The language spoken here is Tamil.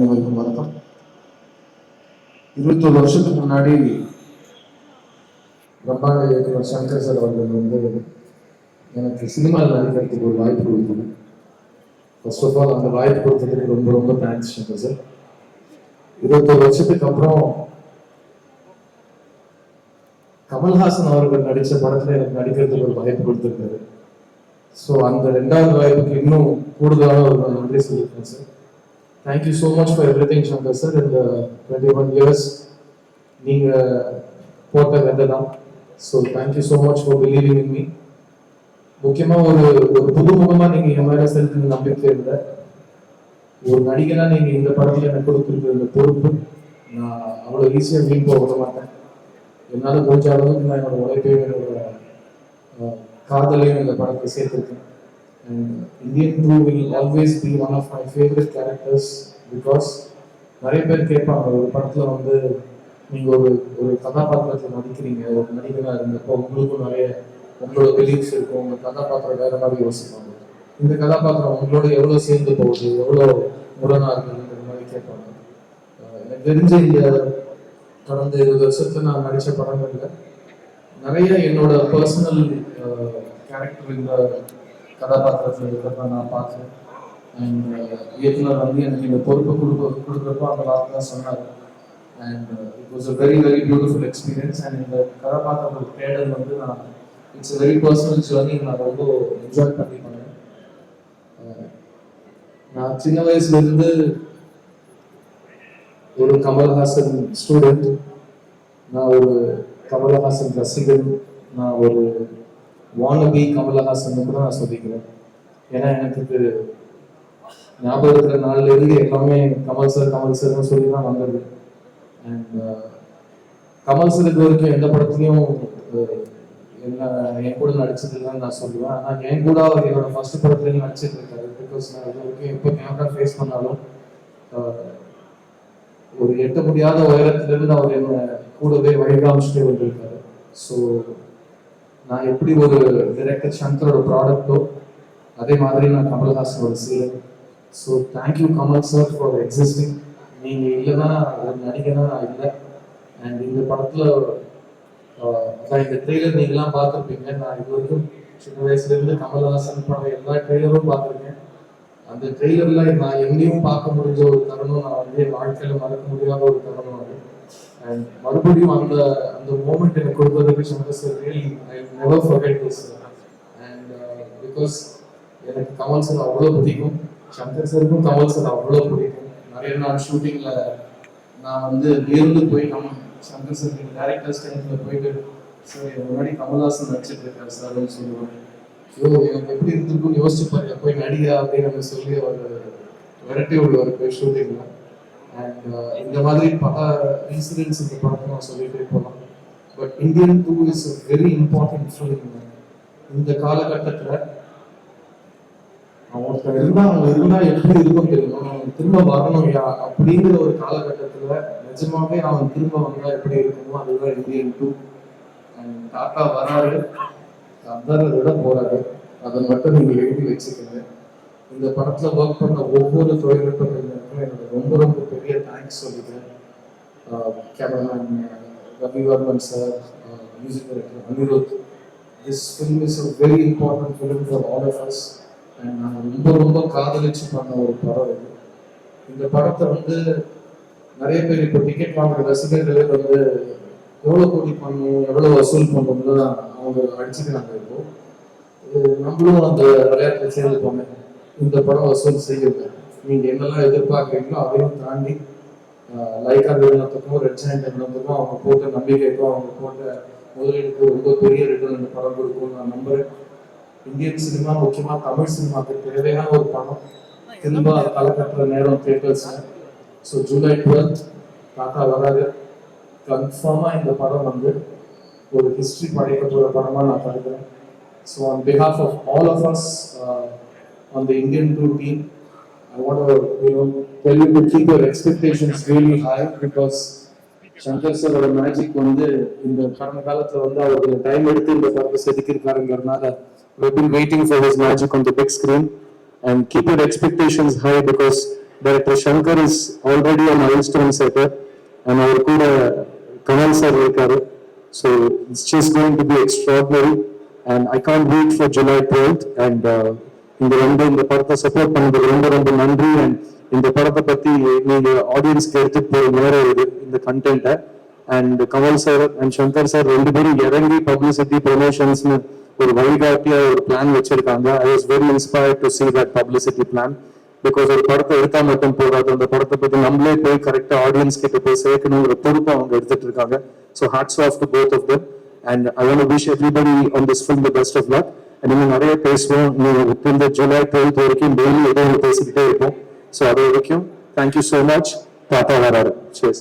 அனைவருக்கும் வணக்கம். இருபத்தொரு வருஷத்துக்கு முன்னாடி பிரம்மாண்ட இயக்குனர் சங்கர் சார் அவர்கள் வந்து எனக்கு சினிமாவில் நடிக்கிறதுக்கு ஒரு வாய்ப்பு கொடுத்தது. ஃபர்ஸ்ட் ஆஃப் ஆல் அந்த வாய்ப்பு கொடுத்ததுக்கு ரொம்ப ரொம்ப தேங்க்ஸ் சங்கர் சார். இருபத்தொரு வருஷத்துக்கு அப்புறம் கமல்ஹாசன் அவர்கள் நடித்த படத்தில் எனக்கு நடிக்கிறதுக்கு ஒரு வாய்ப்பு கொடுத்துருக்காரு. ஸோ அந்த ரெண்டாவது வாய்ப்புக்கு இன்னும் கூடுதலான ஒரு நன்றி சொல்லியிருக்கேன் sir. Thank you so much for everything Shankar sir இந்த டுவெண்ட்டி ஒன் இயர்ஸ் நீங்கள் போட்ட வெதை தான் so thank you so much for believing in me முக்கியமாக ஒரு ஒரு புது முகமாக நீங்கள் என் மேலே செலுத்தின நம்பிக்கை இல்லை. ஒரு நடிகனா நீங்கள் இந்த படத்தில் எனக்கு கொடுத்துருக்க இந்த பொறுப்பு நான் அவ்வளோ ஈஸியாக வீண் போக விட மாட்டேன். என்னால் முடிஞ்ச அளவுக்கு நான் என்னோட உழைப்பையும் என்னோட காதலையும் இந்த படத்தை சேர்த்துருக்கேன். Indian two will always be one of my favourite characters because நிறைய பேர் கேட்பாங்க ஒரு படத்தில் வந்து நீங்கள் ஒரு ஒரு கதாபாத்திரத்தில் நடிக்கிறீங்க ஒரு நடிகராக இருந்தப்போ உங்களுக்கும் நிறைய உங்களோட பிலீஃப்ஸ் இருக்கும் உங்கள் கதாபாத்திரம் வேற மாதிரி யோசிப்பாங்க. இந்த கதாபாத்திரம் உங்களோட எவ்வளோ சேர்ந்து போகுது எவ்வளோ முரணா இருக்குங்கிற மாதிரி கேட்பாங்க. எனக்கு தெரிஞ்ச இந்த கடந்த இருபது வருஷத்துல நான் நடிச்ச படங்கள்ல நிறைய என்னோட பர்சனல் கேரக்டர் இந்த கதாபாத்திரத்தில் இருக்கிறத நான் பார்த்தேன் அண்ட் uh, இயக்குனர் வந்து எனக்கு இந்த பொறுப்பை கொடுக்க கொடுக்குறப்போ அந்த வார்த்தை தான் சொன்னார் and it was a very very beautiful experience and இந்த கதாபாத்திரம் தேடல் வந்து நான் இட்ஸ் வெரி பர்சனல் ஜேர்னி நான் ரொம்ப என்ஜாய் பண்ணி பண்ணேன் uh, நான் சின்ன வயசுலேருந்து ஒரு கமல்ஹாசன் ஸ்டூடெண்ட் நான் ஒரு கமல்ஹாசன் ரசிகன். நான் ஒரு வானபி கமலஹாசன் கூட நான் சொல்லிக்கிறேன். ஏன்னா எனக்கு ஞாபகம் இருக்கிற நாள்ல இருந்து எல்லாமே கமல் சார் கமல் சார்னு சொல்லி தான் வந்தது. அண்ட் uh, கமல் சார் இது வரைக்கும் எந்த படத்துலையும் என்ன என் கூட நடிச்சது இல்லைன்னு நான் சொல்லுவேன். ஆனால் என் கூட அவர் என்னோட ஃபர்ஸ்ட் படத்துலையும் நடிச்சிட்டு இருக்காரு. பிகாஸ் நான் இது வரைக்கும் எப்போ கேமரா ஃபேஸ் பண்ணாலும் ஒரு எட்ட முடியாத உயரத்துல இருந்து அவர் என்ன கூடவே வழிகாமிச்சுட்டே வந்திருக்காரு. ஸோ நான் எப்படி ஒரு டைரக்டர் சங்கரோட ப்ராடக்ட்டோ அதே மாதிரி நான் கமல்ஹாசனோட சீரன் so thank you Kamal sir for existing நீங்கள் இல்லைன்னா ஒரு நடிகனா நான் இல்லை. அண்ட் இந்த படத்தில் அதான் இந்த ட்ரெய்லர் நீங்களாம் பார்த்துருப்பீங்க. நான் இது வரைக்கும் சின்ன வயசுலேருந்து கமல்ஹாசன் படம் எல்லா ட்ரெய்லரும் பார்த்துருக்கேன். அந்த ட்ரெய்லரில் நான் எங்கேயும் பார்க்க முடிஞ்ச ஒரு தருணம் நான் வந்து என் மறக்க முடியாத ஒரு தருணம். அண்ட் மறுபடியும் அந்த அந்த மூமெண்ட் எனக்கு கொடுத்ததுக்கு Shankar sir really I never forget this and because எனக்கு கமல் சார் அவ்வளோ பிடிக்கும். சங்கர் சாருக்கும் கமல் சார் அவ்வளோ பிடிக்கும். நிறைய நாள் ஷூட்டிங்கில் நான் வந்து நேர்ந்து போய் நம்ம சங்கர் சார் டேரக்டர்ஸ் டைம்ல போயிட்டு சார் முன்னாடி கமல்ஹாசன் நடிச்சிட்டு இருக்காரு சார்னு சொல்லுவாங்க. ஐயோ எனக்கு எப்படி இருந்திருக்கும்னு யோசிச்சு பாருங்க. போய் நடிகா அப்படின்னு நம்ம சொல்லி அவர் விரட்டி விடுவார் போய் ஷூட்டிங்லாம் அண்ட் uh, இந்த மாதிரி பல இன்சிடென்ட்ஸ் இந்த படத்தை நான் சொல்லிட்டே போகலாம் but Indian two is very important film இந்த காலகட்டத்தில் ஒருத்தர் இருந்தா அவங்க இருந்தா எப்படி இருக்கும் தெரியும்? அவன் திரும்ப வரணும்யா அப்படிங்கிற ஒரு காலகட்டத்துல நிஜமாவே அவன் திரும்ப வந்தா எப்படி இருக்குமோ அதுதான் இந்தியன் டூ தாத்தா வராரு கந்தரை விட போறாரு. அதை மட்டும் நீங்க எழுதி வச்சுக்கோங்க. இந்த படத்துல ஒர்க் பண்ண ஒவ்வொரு தொழில்நுட்ப எனக்கு ரொம்ப ரொம்ப பெரிய தேங்க்ஸ் சொல்லிக்கிறேன். Cameraman Ravivarman sir music director Anirudh. This film is a very important film for all of us and நாங்கள் ரொம்ப ரொம்ப காதலிச்சு பண்ண ஒரு படம் இது. இந்த படத்தை வந்து நிறைய பேர் இப்போ டிக்கெட் வாங்குற ரசிகர்களே வந்து எவ்வளோ கோடி பண்ணணும் எவ்வளோ வசூல் பண்ணணும்னு அவங்க அடிச்சுக்கிறாங்க இப்போ. இது நம்மளும் அந்த விளையாட்டில் சேர்ந்துப்போங்க இந்த படம் வசூல் செய்யுங்க நீங்க என்னெல்லாம் எதிர்பார்க்குறீங்களோ அதையும் தாண்டி ஆஹ், லைக்கா நிறுவனத்துக்கும் ரெட் ஜாயின் நிறுவனத்துக்கும் அவங்க போட்ட நம்பிக்கைக்கும் அவங்க போட்ட முதலீடுக்கு ரொம்ப பெரிய ரிட்டர்ன் இந்த படம் கொடுக்கும் நான் நம்புறேன். இந்தியன் சினிமா முக்கியமா தமிழ் சினிமாக்கு தேவையான ஒரு படம். திரும்ப கலக்கட்டுற நேரம் தேட்டர்ஸ் ஸோ ஜூலை டுவெல்த் தாத்தா வராது கன்ஃபார்மாக இந்த படம் வந்து ஒரு ஹிஸ்ட்ரி படைக்கப்பட்ட படமாக நான் கருதுறேன். So on behalf of all of us on the Indian two team I want to you know tell you to keep your expectations really high because Shankar சாரோட மேஜிக் வந்து இந்த கடந்த காலத்துல வந்து அவருக்கு டைம் எடுத்து இந்த படத்தை செதுக்கியிருக்காருங்கிறதுனால we've been waiting for his magic on the big screen and keep your expectations high because director Shankar is already a milestone setter and அவர் கூட கமல் சார் இருக்காரு so it's just going to be extraordinary and I can't wait for July twelfth and இந்த ரெண்டு இந்த படத்தை சப்போர்ட் பண்ணதுக்கு ரொம்ப ரொம்ப நன்றி. அண்ட் இந்த படத்தை பத்தி நீங்க ஆடியன்ஸ்க்கு எடுத்துட்டு போய் நேரம் இது இந்த கண்டென்ட்டை and Kamal sir and Shankar sir ரெண்டு பேரும் இறங்கி பப்ளிசிட்டி ப்ரொமோஷன்ஸ்னு ஒரு வழிகாட்டியா ஒரு பிளான் வச்சிருக்காங்க. I was very inspired to see that publicity plan because ஒரு படத்தை எடுத்தா மட்டும் போகாது அந்த படத்தை பத்தி நம்மளே போய் கரெக்டா ஆடியன்ஸ் கிட்ட போய் சேர்க்கணுங்கிற பொறுப்பை அவங்க எடுத்துட்டு இருக்காங்க. So hats off to both of them and I want wish everybody on this film the best of luck and இன்னும் நிறைய பேசுவோம். இந்த ஜூலை டுவெல்த் வரைக்கும் டெய்லி ஏதோ ஒன்று பேசிக்கிட்டே இருப்போம். ஸோ அது வரைக்கும் தேங்க்யூ ஸோ மச் டாட்டா வராரு. சேஸ்